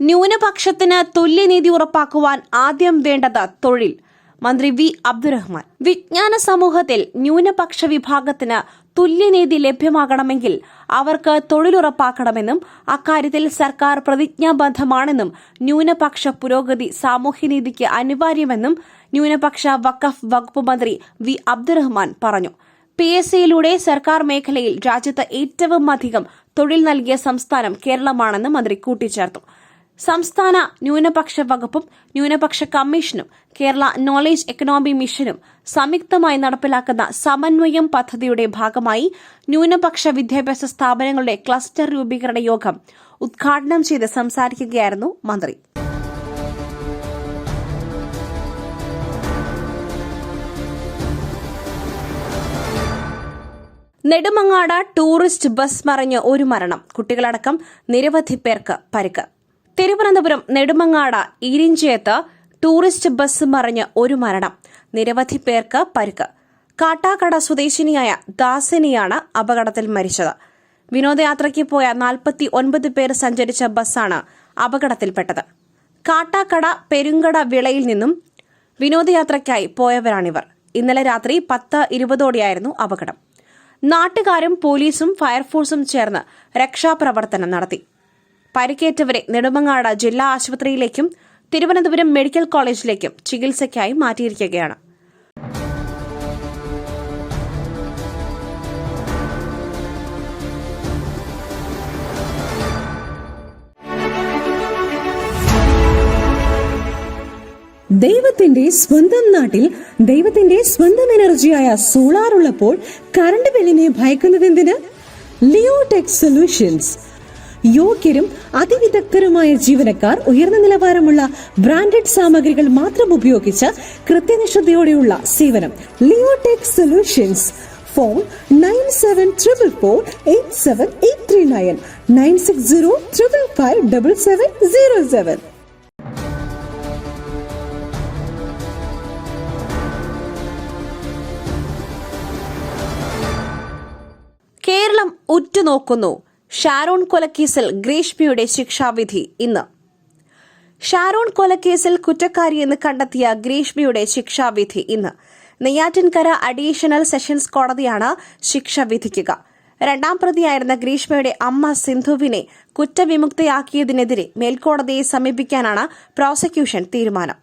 ന്യൂനപക്ഷത്തിന് തുല്യനീതി ഉറപ്പാക്കുവാൻ ആദ്യം വേണ്ടത് തൊഴിൽ. മന്ത്രി വി. അബ്ദുറഹ്മാൻ. വിജ്ഞാന സമൂഹത്തിൽ ന്യൂനപക്ഷ വിഭാഗത്തിന് തുല്യനീതി ലഭ്യമാകണമെങ്കിൽ അവർക്ക് തൊഴിലുറപ്പാക്കണമെന്നും അക്കാര്യത്തിൽ സർക്കാർ പ്രതിജ്ഞാബദ്ധമാണെന്നും ന്യൂനപക്ഷ പുരോഗതി സാമൂഹ്യനീതിക്ക് അനിവാര്യമെന്നും ന്യൂനപക്ഷ വഖഫ് വകുപ്പ് മന്ത്രി വി. അബ്ദുറഹ്മാൻ പറഞ്ഞു. പി. എസ്. സിയിലൂടെ സർക്കാർ മേഖലയിൽ രാജ്യത്ത് ഏറ്റവും അധികം തൊഴിൽ നൽകിയ സംസ്ഥാനം കേരളമാണെന്ന് മന്ത്രി കൂട്ടിച്ചേർത്തു. സംസ്ഥാന ന്യൂനപക്ഷ വകുപ്പും ന്യൂനപക്ഷ കമ്മീഷനും കേരള നോളേജ് എക്കണോമി മിഷനും സംയുക്തമായി നടപ്പിലാക്കുന്ന സമന്വയം പദ്ധതിയുടെ ഭാഗമായി ന്യൂനപക്ഷ വിദ്യാഭ്യാസ സ്ഥാപനങ്ങളുടെ ക്ലസ്റ്റർ രൂപീകരണ യോഗം ഉദ്ഘാടനം ചെയ്ത് സംസാരിക്കുകയായിരുന്നു മന്ത്രി. നെടുമങ്ങാട് ടൂറിസ്റ്റ് ബസ് മറിഞ്ഞ് ഒരു മരണം. കുട്ടികളടക്കം നിരവധി പേർക്ക് പരിക്ക്. തിരുവനന്തപുരം നെടുമങ്ങാട് ഇരിഞ്ചേത്ത് ടൂറിസ്റ്റ് ബസ് മറിഞ്ഞ് ഒരു മരണം. നിരവധി പേർക്ക് പരിക്ക്. കാട്ടാക്കട സ്വദേശിനിയായ ദാസിനിയാണ് അപകടത്തിൽ മരിച്ചത്. വിനോദയാത്രയ്ക്ക് പോയ നാൽപ്പത്തി ഒൻപത് പേർ സഞ്ചരിച്ച ബസ്സാണ് അപകടത്തിൽപ്പെട്ടത്. കാട്ടാക്കട പെരുങ്കട വിളയിൽ നിന്നും വിനോദയാത്രയ്ക്കായി പോയവരാണിവർ. ഇന്നലെ രാത്രി പത്ത് ഇരുപതോടെയായിരുന്നു അപകടം. നാട്ടുകാരും പോലീസും ഫയർഫോഴ്സും ചേർന്ന് രക്ഷാപ്രവർത്തനം നടത്തി. പരിക്കേറ്റവരെ നെടുമങ്ങാട് ജില്ലാ ആശുപത്രിയിലേക്കും തിരുവനന്തപുരം മെഡിക്കൽ കോളേജിലേക്കും ചികിത്സയ്ക്കായി മാറ്റിയിരിക്കുകയാണ്. ദൈവത്തിന്റെ സ്വന്തം നാട്ടിൽ ദൈവത്തിന്റെ സ്വന്തം എനർജിയായ സോളാർ ഉള്ളപ്പോൾ കറണ്ട് ബില്ലിനെ ഭയക്കുന്നത് എന്തിന് ലിയോടെക് സൊല്യൂഷൻസ്. യോഗ്യരും അതിവിദഗ്ധരുമായ ജീവനക്കാർ ഉയർന്ന നിലവാരമുള്ള ബ്രാൻഡഡ് സാമഗ്രികൾ മാത്രം ഉപയോഗിച്ച് കൃത്യനിഷ്ഠതയോടെയുള്ള സേവനം. Leotech solutions phone nine seven triple four eight seven eight three nine nine six zero triple five double seven zero seven Keralam ഉറ്റുനോക്കുന്നു. Sharon കൊലക്കേസിൽ ഗ്രീഷ്മയുടെ ശിക്ഷാവിധി ഇന്ന്. ഷാരോൺ കൊലക്കേസിൽ കുറ്റക്കാരിയെന്ന് കണ്ടെത്തിയ ഗ്രീഷ്മയുടെ ശിക്ഷാവിധി ഇന്ന്. നെയ്യാറ്റിൻകര അഡീഷണൽ സെഷൻസ് കോടതിയാണ് ശിക്ഷ വിധിക്കുക രണ്ടാം പ്രതിയായിരുന്ന ഗ്രീഷ്മയുടെ അമ്മ സിന്ധുവിനെ കുറ്റവിമുക്തയാക്കിയതിനെതിരെ മേൽക്കോടതിയെ സമീപിക്കാനാണ് പ്രോസിക്യൂഷൻ തീരുമാനം.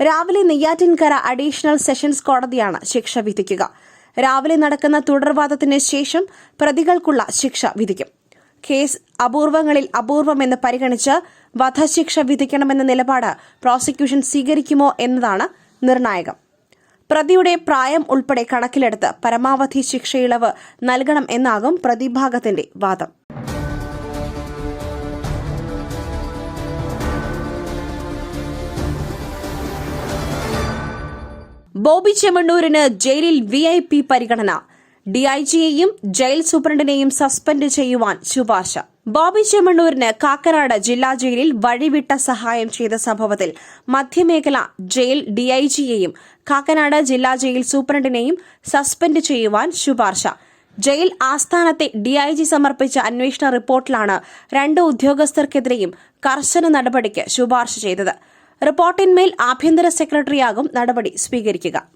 രാവിലെ നെയ്യാറ്റിൻകര അഡീഷണൽ സെഷൻസ് കോടതിയാണ് ശിക്ഷ വിധിക്കുക രാവിലെ നടക്കുന്ന തുടർവാദത്തിന് ശേഷം പ്രതികൾക്കുള്ള ശിക്ഷ വിധിക്കും കേസ് അപൂർവങ്ങളിൽ അപൂർവമെന്ന് പരിഗണിച്ച് വധശിക്ഷ വിധിക്കണമെന്ന നിലപാട് പ്രോസിക്യൂഷൻ സ്വീകരിക്കുമോ എന്നതാണ് നിർണായകം. പ്രതിയുടെ പ്രായം ഉൾപ്പെടെ കണക്കിലെടുത്ത് പരമാവധി ശിക്ഷയിളവ് നൽകണം എന്നാകും പ്രതിഭാഗത്തിന്റെ വാദം. ബോബി ചെമ്മണ്ണൂരിന് ജയിലിൽ വിഐപി പരിഗണന. ഡിഐജിയെയും ജയിൽ സൂപ്രണ്ടിനെയും സസ്പെൻഡ് ചെയ്യുവാൻ ശുപാർശ. ബോബി ചെമ്മണ്ണൂരിന് കാക്കനാട് ജില്ലാ ജയിലിൽ വഴിവിട്ട സഹായം ചെയ്ത സംഭവത്തിൽ മധ്യമേഖല ജയിൽ ഡിഐജിയെയും കാക്കനാട് ജില്ലാ ജയിൽ സൂപ്രണ്ടിനെയും സസ്പെൻഡ് ചെയ്യുവാൻ ശുപാർശ. ജയിൽ ആസ്ഥാനത്തെ ഡിഐജി സമർപ്പിച്ച അന്വേഷണ റിപ്പോർട്ടിലാണ് രണ്ട് ഉദ്യോഗസ്ഥർക്കെതിരെയും കർശന നടപടിക്ക് ശുപാർശ ചെയ്തത്. റിപ്പോർട്ടിന്മേൽ ആഭ്യന്തര സെക്രട്ടറിയാകും നടപടി സ്വീകരിക്കുക.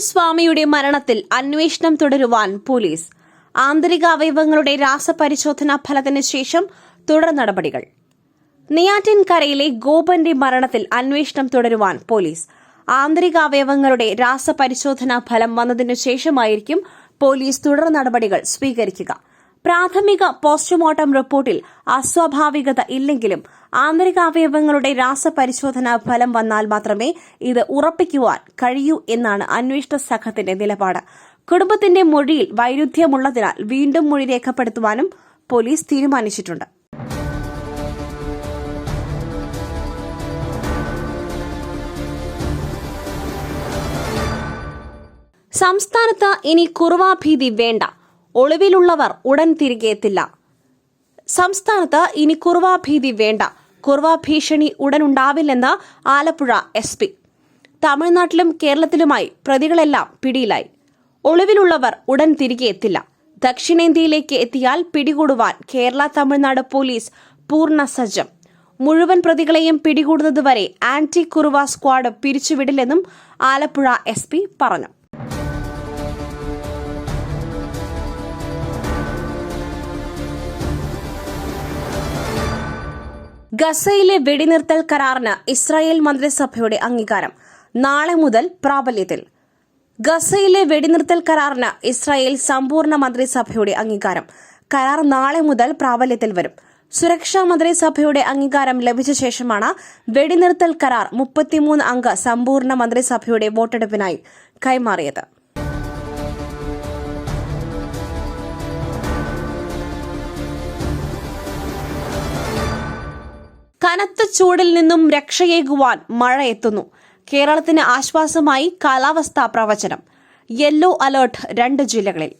സ്വാമിയുടെ മരണത്തിൽ അന്വേഷണം തുടരുവാൻ പോലീസ്. ആന്തരിക അവയവങ്ങളുടെ രാസപരിശോധനാ ഫലത്തിന് ശേഷം തുടർ നടപടികൾ. നെയ്യാറ്റിൻകരയിലെ ഗോപന്റെ മരണത്തിൽ അന്വേഷണം തുടരുവാൻ പോലീസ്. ആന്തരിക അവയവങ്ങളുടെ രാസപരിശോധനാ ഫലം വന്നതിനു ശേഷമായിരിക്കും പോലീസ് തുടർ നടപടികൾ സ്വീകരിക്കുക. പ്രാഥമിക പോസ്റ്റ്മോർട്ടം റിപ്പോർട്ടിൽ അസ്വാഭാവികത ഇല്ലെങ്കിലും ആന്തരികാവയവങ്ങളുടെ രാസപരിശോധനാ ഫലം വന്നാൽ മാത്രമേ ഇത് ഉറപ്പിക്കുവാൻ കഴിയൂ എന്നാണ് അന്വേഷണ സംഘത്തിന്റെ നിലപാട്. കുടുംബത്തിന്റെ മൊഴിയിൽ വൈരുദ്ധ്യമുള്ളതിനാൽ വീണ്ടും മൊഴി രേഖപ്പെടുത്തുവാനും പോലീസ് തീരുമാനിച്ചിട്ടുണ്ട്. സംസ്ഥാനത്ത് ഇനി കുറുവാഭീതി വേണ്ട. ഒളിവിലുള്ളവർ ഉടൻ തിരികെ എത്തില്ല സംസ്ഥാനത്ത് ഇനി കുറുവാ ഭീതി വേണ്ട. കുർവാ ഭീഷണി ഉടനുണ്ടാവില്ലെന്ന് ആലപ്പുഴ എസ് പി. തമിഴ്നാട്ടിലും കേരളത്തിലുമായി പ്രതികളെല്ലാം പിടിയിലായി. ഒളിവിലുള്ളവർ ഉടൻ തിരികെ എത്തില്ല ദക്ഷിണേന്ത്യയിലേക്ക് എത്തിയാൽ പിടികൂടുവാൻ കേരള തമിഴ്നാട് പോലീസ് പൂർണ സജ്ജം. മുഴുവൻ പ്രതികളെയും പിടികൂടുന്നതുവരെ ആന്റി കുറുവ സ്ക്വാഡ് പിരിച്ചുവിടില്ലെന്നും ആലപ്പുഴ എസ് പറഞ്ഞു. ഗസയിലെ വെടിനിർത്തൽ കരാറിന് ഇസ്രായേൽ മന്ത്രിസഭയുടെ അംഗീകാരം. നാളെ മുതൽ പ്രാബല്യത്തിൽ. ഗസയിലെ വെടിനിർത്തൽ കരാറിന് ഇസ്രായേൽ സമ്പൂർണ മന്ത്രിസഭയുടെ അംഗീകാരം. കരാർ നാളെ മുതൽ പ്രാബല്യത്തിൽ വരും. സുരക്ഷാ മന്ത്രിസഭയുടെ അംഗീകാരം ലഭിച്ച ശേഷമാണ് വെടിനിർത്തൽ കരാർ മുപ്പത്തിമൂന്ന് അംഗ സമ്പൂർണ മന്ത്രിസഭയുടെ വോട്ടെടുപ്പിനായി കൈമാറിയത്. കനത്ത ചൂടിൽ നിന്നും രക്ഷയേകുവാൻ മഴ എത്തുന്നു. കേരളത്തിന് ആശ്വാസമായി കാലാവസ്ഥാ പ്രവചനം. യെല്ലോ അലർട്ട് രണ്ട് ജില്ലകളിൽ.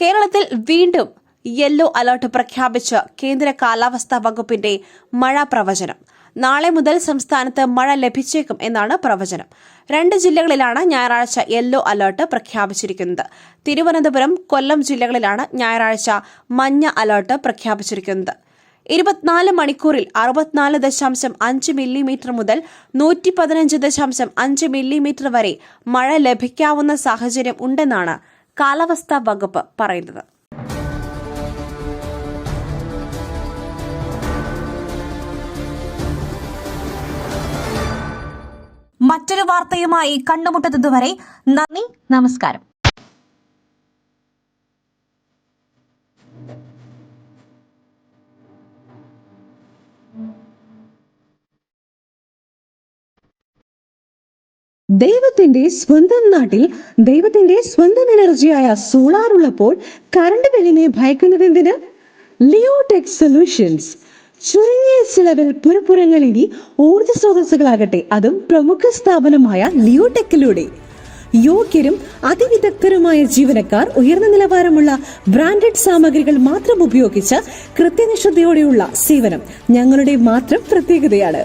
കേരളത്തിൽ വീണ്ടും യെല്ലോ അലർട്ട് പ്രഖ്യാപിച്ച് കേന്ദ്ര കാലാവസ്ഥാ വകുപ്പിന്റെ മഴ പ്രവചനം. നാളെ മുതൽ സംസ്ഥാനത്ത് മഴ ലഭിച്ചേക്കും എന്നാണ് പ്രവചനം. രണ്ട് ജില്ലകളിലാണ് ഞായറാഴ്ച യെല്ലോ അലർട്ട് പ്രഖ്യാപിച്ചിരിക്കുന്നത്. തിരുവനന്തപുരം കൊല്ലം ജില്ലകളിലാണ് ഞായറാഴ്ച മഞ്ഞ അലർട്ട് പ്രഖ്യാപിച്ചിരിക്കുന്നത്. ഇരുപത്തിനാല് മണിക്കൂറിൽ അറുപത്തിനാല് ദശാംശം അഞ്ച് മില്ലിമീറ്റർ മുതൽ നൂറ്റി പതിനഞ്ച് ദശാംശം അഞ്ച് മില്ലിമീറ്റർ വരെ മഴ ലഭിക്കാവുന്ന സാഹചര്യം ഉണ്ടെന്നാണ് കാലാവസ്ഥാ വകുപ്പ് പറയുന്നത്. മറ്റൊരു വാർത്തയുമായി കണ്ടുമുട്ടുന്നതുവരെ നന്ദി നമസ്കാരം. ദൈവത്തിന്റെ സ്വന്തം നാട്ടിൽ ദൈവത്തിന്റെ സ്വന്തം എനർജിയായ സോളാർ ഉള്ളപ്പോൾ കറണ്ട് ബില്ലിനെ ഭയക്കുന്നതെന്തിന് ലിയോടെക് സൊല്യൂഷൻസ്. ചുരുങ്ങിയ ചിലവിൽ പുരപ്പുറങ്ങൾ ഇനി ഊർജ സ്രോതസ്സുകളാകട്ടെ. അതും പ്രമുഖ സ്ഥാപനമായ ലിയോടെക്കിലൂടെ യോഗ്യരും അതിവിദഗ്ധരുമായ ജീവനക്കാർ ഉയർന്ന നിലവാരമുള്ള ബ്രാൻഡഡ് സാമഗ്രികൾ മാത്രം ഉപയോഗിച്ച് കൃത്യനിഷ്ഠതയോടെയുള്ള സേവനം ഞങ്ങളുടെ മാത്രം പ്രത്യേകതയാണ്.